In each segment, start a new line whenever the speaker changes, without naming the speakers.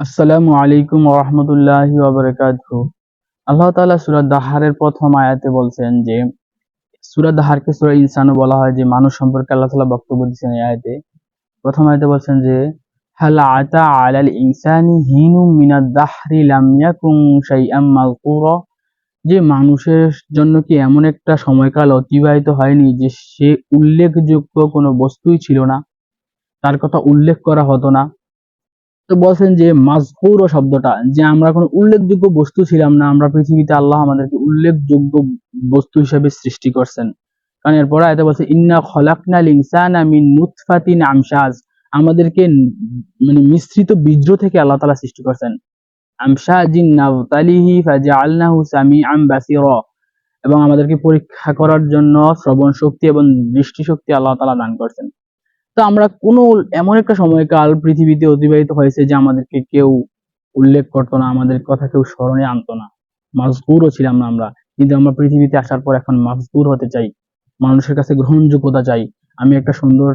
আসসালামু আলাইকুম ওরহমতুল্লাহি আল্লাহ তাআলা সূরা দাহারের প্রথম আয়াতে বলছেন যে, সূরা দাহারকে সূরা ইনসানও বলা হয় যে, মানুষ সম্পর্কে আল্লাহ তাআলা বক্তব্য দিচ্ছেন এই আয়াতে। প্রথম আয়াতে বলছেন যে মাযকুরা যে মানুষের জন্য কি এমন একটা সময়কাল অতিবাহিত হয়নি যে সে উল্লেখযোগ্য কোনো বস্তুই ছিল না? তার কথা উল্লেখ করা হতো না। তো বলছেন যে মাজকুর শব্দটা, যে আমরা কোনো উল্লেখযোগ্য বস্তু ছিলাম না, আমরা পৃথিবীতে আল্লাহ আমাদেরকে উল্লেখযোগ্য বস্তু হিসেবে সৃষ্টি করছেন। কারণ এরপরে আয়তে বলছে, ইন্না খলাকনাল ইনসানা মিন নুতফাতিন আমশাজ। আমাদেরকে মানে মিশ্রিত বীর্য থেকে আল্লাহ তালা সৃষ্টি করছেন। আমশাজিন নাবতালিহি ফাজআলনাহু সামিআন বাসীরা। এবং আমাদেরকে পরীক্ষা করার জন্য শ্রবণ শক্তি এবং দৃষ্টি শক্তি আল্লাহ তাআলা দান করছেন। তো আমরা কোনো এমন একটা সময়কাল পৃথিবীতে অতিবাহিত হয়েছে যে আমাদেরকে কেউ উল্লেখ করতো না, আমাদের কথা কেউ স্মরণে আনতো না। মাজগুরও ছিলাম না আমরা। কিন্তু আমরা পৃথিবীতে আসার পর এখন মাজগুর হতে চাই, মানুষের কাছে গ্রহণযোগ্যতা চাই। আমি একটা সুন্দর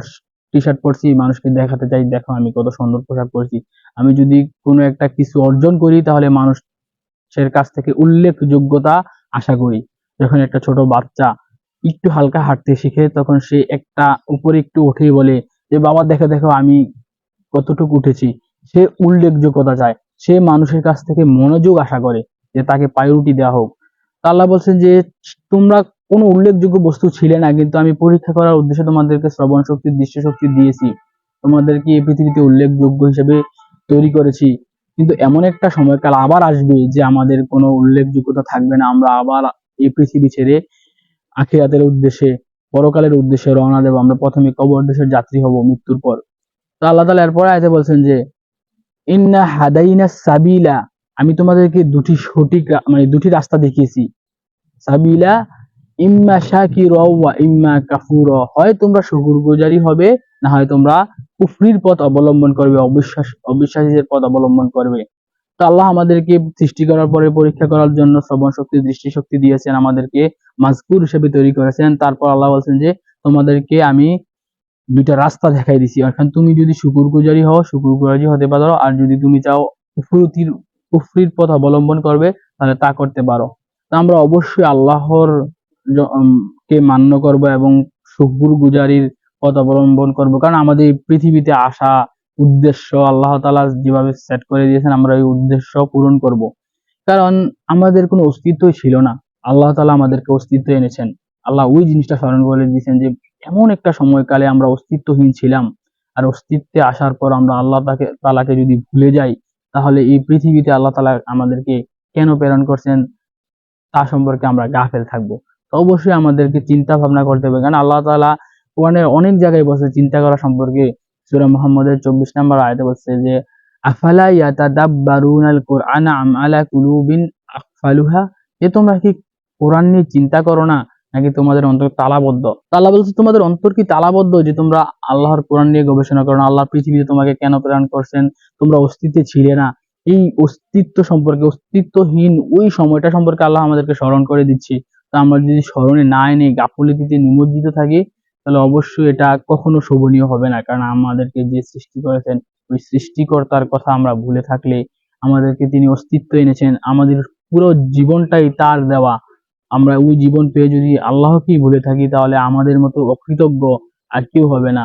টি শার্ট পরছি, মানুষকে দেখাতে চাই, দেখো আমি কত সুন্দর পোশাক পরছি। আমি যদি কোনো একটা কিছু অর্জন করি, তাহলে মানুষের কাছ থেকে উল্লেখযোগ্যতা আশা করি। যখন একটা ছোট বাচ্চা একটু হালকা হাঁটতে শিখে, তখন সে একটা উপরে একটু উঠেই বলে যে বাবা, দেখে, দেখো, আমি কতটুকু উঠেছি। সে উল্লেখযোগ্যতা চায়। সে মানুষের কাছ থেকে মনোযোগ আশা করে যে তাকে প্রায়োরিটি দেওয়া হোক। আল্লাহ বলছেন যে, তোমরা কোনো উল্লেখযোগ্য বস্তু ছিলে না, কিন্তু আমি পরীক্ষা করার উদ্দেশ্যে তোমাদেরকে শ্রবণ শক্তি দৃষ্টি শক্তি দিয়েছি। তোমাদেরকে এই পৃথিবীতে উল্লেখযোগ্য হিসেবে তৈরি করেছি। কিন্তু এমন একটা সময়কাল আবার আসবে যে আমাদের কোনো উল্লেখযোগ্যতা থাকবে না। আমরা আবার এই পৃথিবী ছেড়ে আখিরাতের উদ্দেশ্যে পরকালের উদ্দেশ্যে রওনা দেব, আমরা প্রথমে কবর দেশের যাত্রী হব মৃত্যুর পর। তো আল্লাহ তাআলা এরপরে আয়াতে বলছেন যে, ইন্না হাদাইনা সাবিলা আমি তোমাদেরকে দুটি সঠিক মানে দুটি রাস্তা দেখিয়েছি। সাবিলা, ইম্মা শাকির ওয়া ইম্মা কাফুর হয় তোমরা শুকুর গুজারি হবে, না হয় তোমরা কুফরির পথ অবলম্বন করবে, অবিশ্বাস, অবিশ্বাসীদের পথ অবলম্বন করবে। তো আল্লাহ আমাদেরকে সৃষ্টি করার পরে পরীক্ষা করার জন্য শ্রবণ শক্তি দৃষ্টি শক্তি দিয়েছেন আমাদেরকে। মাজকুর হিসেবে তৈরি করেছেন। তারপর আল্লাহ বলছেন যে, তোমাদেরকে আমি দুইটা রাস্তা দেখাই দিছি। এখন তুমি যদি শুকুরগুজারি হও, শুকুরগুজারি হতে পারো। আর যদি তুমি চাও কুফরির কুফরির পথ অবলম্বন করবে, তাহলে তা করতে পারো। তো আমরা অবশ্যই আল্লাহর কে মান্য করব এবং শুকুরগুজারির পথ অবলম্বন করব। কারণ আমাদের পৃথিবীতে আসা উদ্দেশ্য আল্লাহ তাআলা যেভাবে সেট করে দিয়েছেন, আমরা ওই উদ্দেশ্য পূরণ করব। কারণ আমাদের কোনো অস্তিত্বই ছিল না। আল্লাহ তালা আমাদেরকে অস্তিত্ব এনেছেন। আল্লাহ ওই জিনিসটা স্মরণ করে দিয়েছেন যে, এমন একটা সময়কালে আমরা অস্তিত্বহীন ছিলাম। আর অস্তিত্বে আসার পর আমরা আল্লাহ তাকে তালাকে যদি ভুলে যাই, তাহলে এই পৃথিবীতে আল্লাহ তাআলা আমাদেরকে কেন প্রেরণ করছেন? তা সম্পর্কে আমরা গাফেল থাকব। তো অবশ্যই আমাদেরকে চিন্তা ভাবনা করতে হবে। কারণ আল্লাহ তালা কোরআনের অনেক জায়গায় বসে চিন্তা করা সম্পর্কে। সূরা মুহাম্মদের চব্বিশ নম্বর আয়াতে বলছে যে, আফালা ইয়াতাদাব্বারুনাল কুরআনা আম আলা কুলুবিন আকফালুহা? যে তোমরা কি কোরআন নিয়ে চিন্তা করো না, নাকি তোমাদের অন্তর তালাবদ্ধ? তালা বলছে তোমাদের অন্তর কি তালাবদ্ধ? যে তোমরা আল্লাহর কোরআন নিয়ে গবেষণা করো না, আল্লাহ পৃথিবীতে তোমাকে কেন প্রেরণ করছেন? তোমরা অস্তিত্বে ছিলে না। এই অস্তিত্ব সম্পর্কে, অস্তিত্বহীন ওই সময়টা সম্পর্কে আল্লাহ আমাদেরকে স্মরণ করে দিচ্ছি। তো আমরা যদি স্মরণে না এনে গাফলিতিতে নিমজ্জিত থাকি, তাহলে অবশ্যই এটা কখনো শোভনীয় হবে না। কারণ আমাদেরকে যে সৃষ্টি করেছেন, ওই সৃষ্টিকর্তার কথা আমরা ভুলে থাকলে আমাদেরকে তিনি অস্তিত্ব এনেছেন। আমাদের পুরো জীবনটাই তার দেওয়া। আমরা ওই জীবন পেয়ে যদি আল্লাহকেই ভুলে থাকি, তাহলে আমাদের মতো অকৃতজ্ঞ আর কেউ হবে না।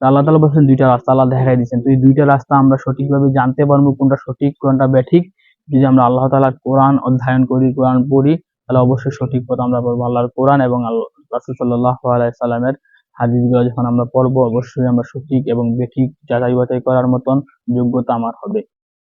আল্লাহ তালা বলছেন, দুইটা রাস্তা আল্লাহ দেখাই দিচ্ছেন তো এই দুইটা রাস্তা আমরা সঠিকভাবে জানতে পারব, কোনটা সঠিক, কোনটা ব্যাঠিক। যদি আমরা আল্লাহ তালার কোরআন অধ্যয়ন করি, কোরআন পড়ি, তাহলে অবশ্যই সঠিক পথ আমরা পাবো আল্লাহর কোরআন এবং আল্লাহ রাসুল সাল্লাহ সাল্লামের হাদিসগুলো যখন আমরা পড়ব, অবশ্যই আমরা সঠিক এবং বেঠিক যাচাই বাছাই করার মতন যোগ্যতা আমার হবে।